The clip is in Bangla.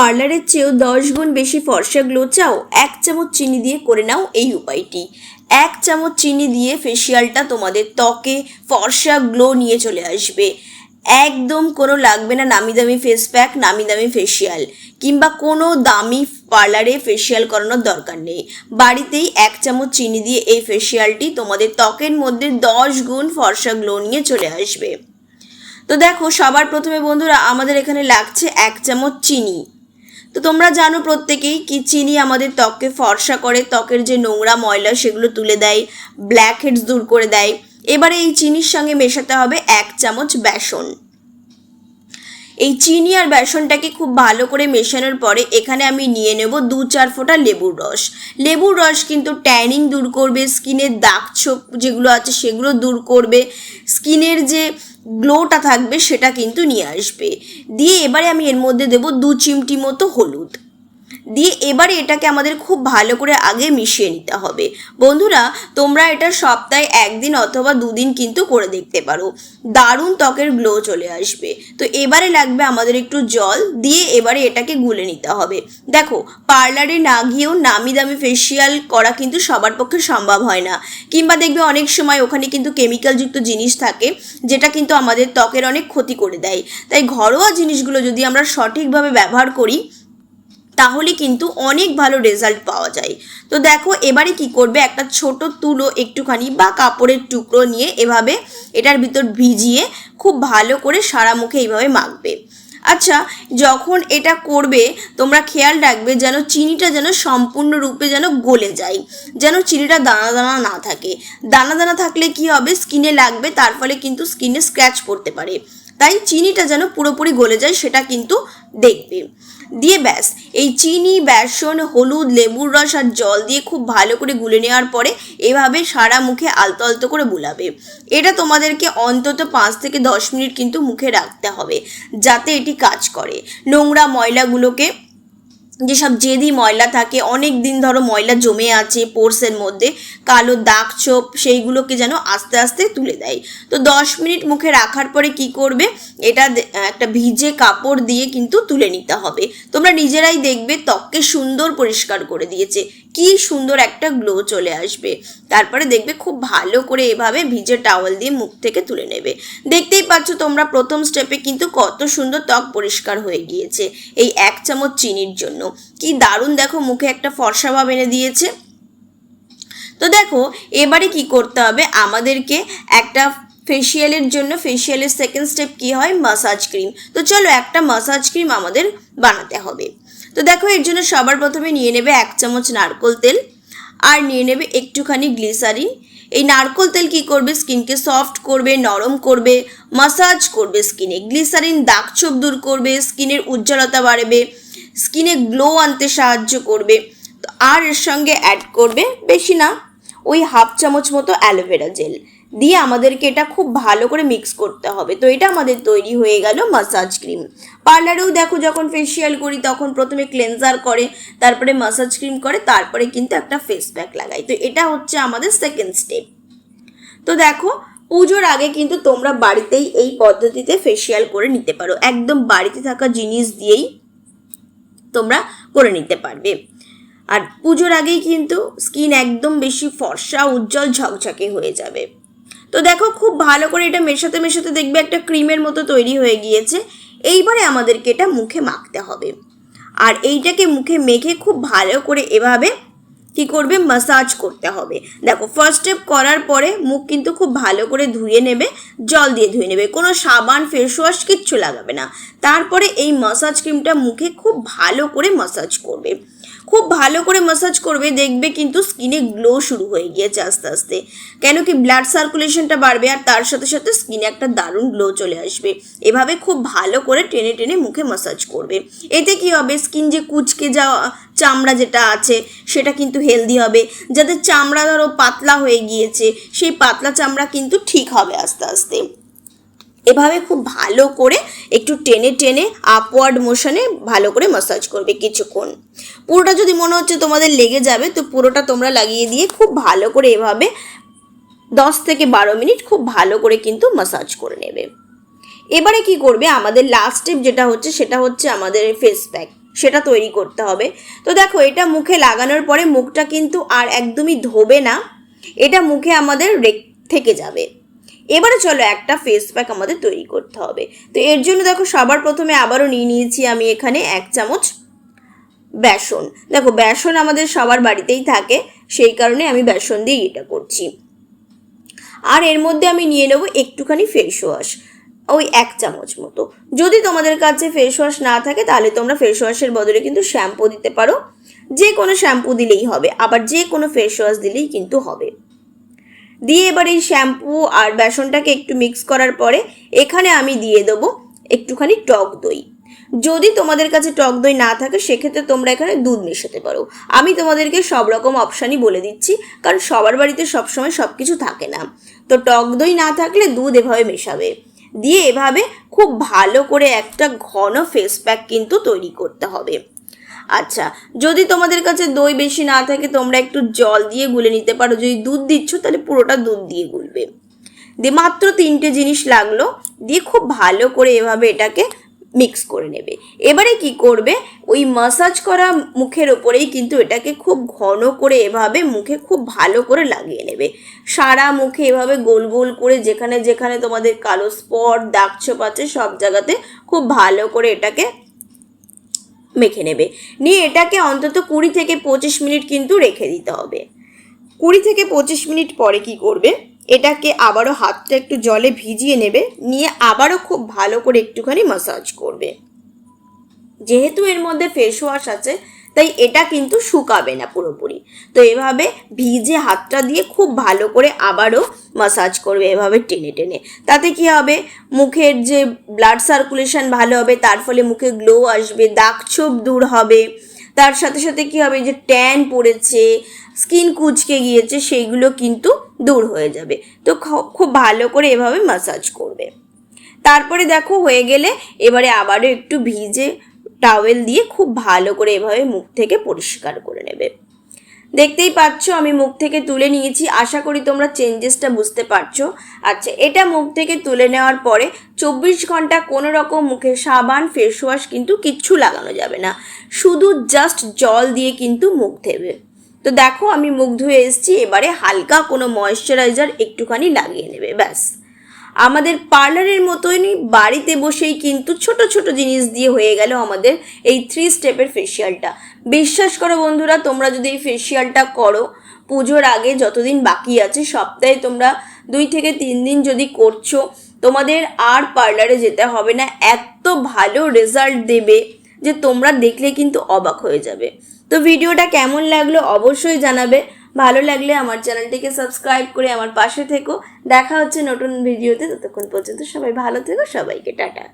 পার্লারের চেয়েও দশ গুণ বেশি ফর্সা গ্লো চাও, এক চামচ চিনি দিয়ে করে নাও এই উপায়টি। এক চামচ চিনি দিয়ে ফেসিয়ালটা তোমাদের ত্বকে ফর্সা গ্লো নিয়ে চলে আসবে। একদম কোনো লাগবে না নামি দামি ফেস প্যাক নামি দামি ফেসিয়াল কিংবা কোনো দামি পার্লারে ফেসিয়াল করানোর দরকার নেই। বাড়িতেই এক চামচ চিনি দিয়ে এই ফেসিয়ালটি তোমাদের ত্বকের মধ্যে দশ গুণ ফর্সা গ্লো নিয়ে চলে আসবে। তো দেখো, সবার প্রথমে বন্ধুরা, আমাদের এখানে লাগছে এক চামচ চিনি। তো তোমরা জানো প্রত্যেকেই কি চিনি আমাদের ত্বককে ফর্সা করে, ত্বকের যে নোংরা ময়লা সেগুলো তুলে দেয় ব্ল্যাক হেডস দূর করে দেয়। এবারে এই চিনির সঙ্গে মেশাতে হবে এক চামচ বেসন। এই চিনি আর বেসনটাকে খুব ভালো করে মেশানোর পরে এখানে আমি নিয়ে নেব দু চার ফোঁটা লেবুর রস। লেবুর রস কিন্তু ট্যানিং দূর করবে স্কিনের দাগ ছোপ যেগুলো আছে সেগুলো দূর করবে। স্কিনের যে গ্লোটা থাকবে, সেটা কিন্তু নিয়ে আসবে। দিয়ে এবারে আমি এর মধ্যে দেব দু চিমটি মতো হলুদ। দিয়ে এবারে এটাকে আমাদের খুব ভালো করে আগে মিশিয়ে নিতে হবে। বন্ধুরা, তোমরা এটা সপ্তাহে একদিন অথবা দুদিন কিন্তু করে দেখতে পারো। দারুণ ত্বকের গ্লো চলে আসবে। তো এবারে লাগবে আমাদের একটু জল দিয়ে এবারে এটাকে গুলে নিতে হবে। দেখো, পার্লারে না গিয়েও নামি দামি ফেসিয়াল করা কিন্তু সবার পক্ষে সম্ভব হয় না। কিংবা দেখবে অনেক সময় ওখানে কিন্তু কেমিক্যালযুক্ত জিনিস থাকে, যেটা কিন্তু আমাদের ত্বকের অনেক ক্ষতি করে দেয়। তাই ঘরোয়া জিনিসগুলো যদি আমরা সঠিকভাবে ব্যবহার করি তাহলে কিন্তু অনেক ভালো রেজাল্ট পাওয়া যায়। তো দেখো, এবারে কি করবে? একটা ছোট তুলো একটুখানি বা কাপড়ের টুকরো নিয়ে এভাবে এটার ভিতর ভিজিয়ে খুব ভালো করে সারা মুখে এইভাবে মাখবে। আচ্ছা যখন এটা করবে, তোমরা খেয়াল রাখবে যেন চিনিটা যেন সম্পূর্ণরূপে যেন গলে যায়, যেন চিনিটা দানা দানা না থাকে। দানা দানা থাকলে কি হবে? স্কিনে লাগবে, তার ফলে কিন্তু স্কিনে স্ক্র্যাচ পড়তে পারে। তাই চিনিটা যেন পুরোপুরি গলে যায় সেটা কিন্তু দেখবে। দিয়ে ব্যাস, এই চিনি, বেসন, হলুদ, লেবুর রস আর জল দিয়ে খুব ভালো করে গুলে নেওয়ার পরে এভাবে সারা মুখে আলতো আলতো করে বুলাবে। এটা তোমাদেরকে অন্তত পাঁচ থেকে দশ মিনিট কিন্তু মুখে রাখতে হবে, যাতে এটি কাজ করে। নোংরা ময়লাগুলোকে যেসব জেদি ময়লা থাকে অনেক দিন ধরো ময়লা জমে আছে পোর্সের মধ্যে, কালো দাগ ছোপ, সেইগুলোকে যেন আস্তে আস্তে তুলে দেয়। তো দশ মিনিট মুখে রাখার পরে কি করবে? এটা একটা ভিজে কাপড় দিয়ে কিন্তু তুলে নিতে হবে। তোমরা নিজেরাই দেখবে ত্বককে সুন্দর পরিষ্কার করে দিয়েছে। কি সুন্দর একটা গ্লো চলে আসবে। তারপরে দেখবে খুব ভালো করে এভাবে ভিজে টাওয়াল দিয়ে মুখ থেকে তুলে নেবে। দেখতেই পাচ্ছ তোমরা প্রথম স্টেপে কিন্তু কত সুন্দর ত্বক পরিষ্কার হয়ে গিয়েছে এই এক চামচ চিনির জন্য। কি দারুণ দেখো মুখে একটা ফর্সা ভাব এনে দিয়েছে। তো দেখো, এবারে কি করতে হবে? আমাদেরকে একটা ফেসিয়ালের জন্য ফেসিয়ালের সেকেন্ড স্টেপ কি হয়? মাসাজ ক্রিম তো চলো একটা মাসাজ ক্রিম আমাদের বানাতে হবে। তো দেখো, এর জন্য সবার প্রথমে নিয়ে নেবে এক চামচ নারকোল তেল আর নিয়ে নেবে একটুখানি গ্লিসারিন। এই নারকোল তেল কি করবে? স্কিনকে সফট করবে, নরম করবে, মাসাজ করবে স্কিনে। গ্লিসারিন দাগ ছোপ দূর করবে, স্কিনের উজ্জ্বলতা বাড়বে, স্কিনে গ্লো আনতে সাহায্য করবে। তো আর এর সঙ্গে অ্যাড করবে, বেশি না। ওই হাফ চামচ মতো অ্যালোভেরা জেল। দিয়ে আমাদেরকে এটা খুব ভালো করে মিক্স করতে হবে। তো এটা আমাদের তৈরি হয়ে গেল মাসাজ ক্রিম পার্লারেও দেখো যখন ফেসিয়াল করি তখন প্রথমে ক্লেনজার করে, তারপরে মাসাজ ক্রিম করে, তারপরে কিন্তু একটা ফেস প্যাক লাগাই। তো এটা হচ্ছে আমাদের সেকেন্ড স্টেপ তো দেখো, পুজোর আগে কিন্তু তোমরা বাড়িতেই এই পদ্ধতিতে ফেসিয়াল করে নিতে পারো। একদম বাড়িতে থাকা জিনিস দিয়েই তোমরা করে নিতে পারবে। আর পুজোর আগেই কিন্তু স্কিন একদম বেশি ফর্সা, উজ্জ্বল, ঝকঝকে হয়ে যাবে। তো দেখো, খুব ভালো করে এটা মেশাতে মেশাতে দেখবে একটা ক্রিমের মতো তৈরি হয়ে গিয়েছে। এইবারে আমাদেরকে এটা মুখে মাখতে হবে। আর এইটাকে মুখে মেখে খুব ভালো করে এভাবে কি করবে? মাসাজ করতে হবে। দেখো ফার্স্ট স্টেপ করার পরে মুখ কিন্তু খুব ভালো করে ধুয়ে নেবে, জল দিয়ে ধুয়ে নেবে। কোনো সাবান ফেস ওয়াশ কিচ্ছু লাগাবে না। তারপরে এই মাসাজ ক্রিমটা মুখে খুব ভালো করে মাসাজ করবে। খুব ভালো করে মাসাজ করবে, দেখবে কিন্তু স্কিনে গ্লো শুরু হয়ে গিয়েছে আস্তে আস্তে। কেন কি ব্লাড সার্কুলেশনটা বাড়বে আর তার সাথে সাথে স্কিনে একটা দারুণ গ্লো চলে আসবে। এভাবে খুব ভালো করে টেনে টেনে মুখে মাসাজ করবে। এতে কি হবে? স্কিন যে কুচকে যাওয়া চামড়া যেটা আছে, সেটা কিন্তু হেলদি হবে। যাদের চামড়া ধরো পাতলা হয়ে গিয়েছে, সেই পাতলা চামড়া কিন্তু ঠিক হবে আস্তে আস্তে। এভাবে খুব ভালো করে একটু টেনে টেনে আপওয়ার্ড মোশনে ভালো করে মাসাজ করবে কিছুক্ষণ। পুরোটা যদি মনে হচ্ছে তোমাদের লেগে যাবে, তো পুরোটা তোমরা লাগিয়ে দিয়ে খুব ভালো করে এভাবে দশ থেকে বারো মিনিট খুব ভালো করে কিন্তু মাসাজ করে নেবে। এবারে কি করবে? আমাদের লাস্ট স্টেপ যেটা হচ্ছে, সেটা হচ্ছে আমাদের ফেস প্যাক সেটা তৈরি করতে হবে। তো দেখো, এটা মুখে লাগানোর পরে মুখটা কিন্তু আর একদমই ধোবে না। এটা মুখে আমাদের রেক- থেকে যাবে। এবারে চলো একটা ফেস প্যাক আমাদের তৈরি করতে হবে। তো এর জন্য দেখো সবার প্রথমে আবারও নিয়ে নিয়েছি আমি এখানে এক চামচ বেসন। দেখো বেসন আমাদের সবার বাড়িতেই থাকে, সেই কারণে আমি বেসন দিয়ে এটা করছি। আর এর মধ্যে আমি নিয়ে নেব একটুখানি ফেস ওয়াশ ওই এক চামচ মতো। যদি তোমাদের কাছে ফেস ওয়াশ না থাকে, তাহলে তোমরা ফেস ওয়াশের বদলে কিন্তু শ্যাম্পু দিতে পারো। যে কোনো শ্যাম্পু দিলেই হবে, আবার যে কোনো ফেস ওয়াশ দিলেই কিন্তু হবে। দিয়ে এবার এই শ্যাম্পু আর বেসনটাকে একটু মিক্স করার পরে এখানে আমি দিয়ে দেবো একটুখানি টক দই। যদি তোমাদের কাছে টক দই না থাকে, সেক্ষেত্রে তোমরা এখানে দুধ মেশাতে পারো। আমি তোমাদেরকে সব রকম অপশানই বলে দিচ্ছি, কারণ সবার বাড়িতে সবসময় সব কিছু থাকে না। তো টক দই না থাকলে দুধ এভাবে মেশাবে। দিয়ে এভাবে খুব ভালো করে একটা ঘন ফেস প্যাক কিন্তু তৈরি করতে হবে। আচ্ছা যদি তোমাদের কাছে দই বেশি না থাকে, তোমরা একটু জল দিয়ে গুলে নিতে পারো। যদি দুধ দিচ্ছ, তাহলে পুরোটা দুধ দিয়ে গুলবে। দিয়ে মাত্র তিনটে জিনিস লাগল। দিয়ে খুব ভালো করে এভাবে এটাকে মিক্স করে নেবে। এবারে কি করবে? ওই মাসাজ করা মুখের ওপরেই কিন্তু এটাকে খুব ঘন করে এভাবে মুখে খুব ভালো করে লাগিয়ে নেবে। সারা মুখে এভাবে গোল গোল করে যেখানে যেখানে তোমাদের কালো স্পট, দাগ ছোপ আছে, সব জায়গাতে খুব ভালো করে এটাকে মেখে নেবে। নিয়ে এটাকে অন্তত কুড়ি থেকে পঁচিশ মিনিট কিন্তু রেখে দিতে হবে। কুড়ি থেকে পঁচিশ মিনিট পরে কি করবে? এটাকে আবারও হাতটা একটু জলে ভিজিয়ে নেবে, নিয়ে আবারও খুব ভালো করে একটুখানি মাসাজ করবে। যেহেতু এর মধ্যে ফেস ওয়াশ আছে তাই এটা কিন্তু শুকাবে না পুরোপুরি। তো এভাবে ভিজে হাতটা দিয়ে খুব ভালো করে আবারও মাসাজ করবে এভাবে টেনে টেনে। তাতে কি হবে? মুখের যে ব্লাড সার্কুলেশন ভালো হবে, তার ফলে মুখে গ্লো আসবে, দাগ ছোপ দূর হবে। তার সাথে সাথে কি হবে? যে ট্যান পড়েছে স্কিন কুচকে গিয়েছে, সেইগুলো কিন্তু দূর হয়ে যাবে। তো খুব ভালো করে এভাবে মাসাজ করবে। তারপরে দেখো হয়ে গেলে এবারে আবারও একটু ভিজে টাওয়েল দিয়ে খুব ভালো করে এভাবে মুখ থেকে পরিষ্কার করে নেবে। দেখতেই পাচ্ছ, আমি মুখ থেকে তুলে নিয়েছি। আশা করি তোমরা চেঞ্জেসটা বুঝতে পারছ। আচ্ছা এটা মুখ থেকে তুলে নেওয়ার পরে চব্বিশ ঘণ্টা কোনো রকম মুখে সাবান ফেস ওয়াশ কিন্তু কিচ্ছু লাগানো যাবে না। শুধু জাস্ট জল দিয়ে কিন্তু মুখ ধেবে। তো দেখো, আমি মুখ ধুয়ে এসেছি, এবারে হালকা কোনো ময়শ্চারাইজার একটুখানি লাগিয়ে নেবে, ব্যাস। আমাদের পার্লারের মতনই বাড়িতে বসেই কিন্তু ছোট ছোট জিনিস দিয়ে হয়ে গেল আমাদের এই থ্রি স্টেপের ফেসিয়ালটা বিশ্বাস করো বন্ধুরা, তোমরা যদি এই ফেসিয়ালটা করো, পুজোর আগে যতদিন বাকি আছে, সপ্তাহে তোমরা দুই থেকে তিন দিন যদি করছ, তোমাদের আর পার্লারে যেতে হবে না। এত ভালো রেজাল্ট দেবে যে তোমরা দেখলে কিন্তু অবাক হয়ে যাবে। তো ভিডিওটা কেমন লাগল অবশ্যই জানাবে। ভালো লাগলে আমার চ্যানেলটিকে সাবস্ক্রাইব করে আমার পাশে থেকো। দেখা হচ্ছে নতুন ভিডিওতে, ততক্ষণ পর্যন্ত সবাই ভালো থেকো, সবাইকে টাটা।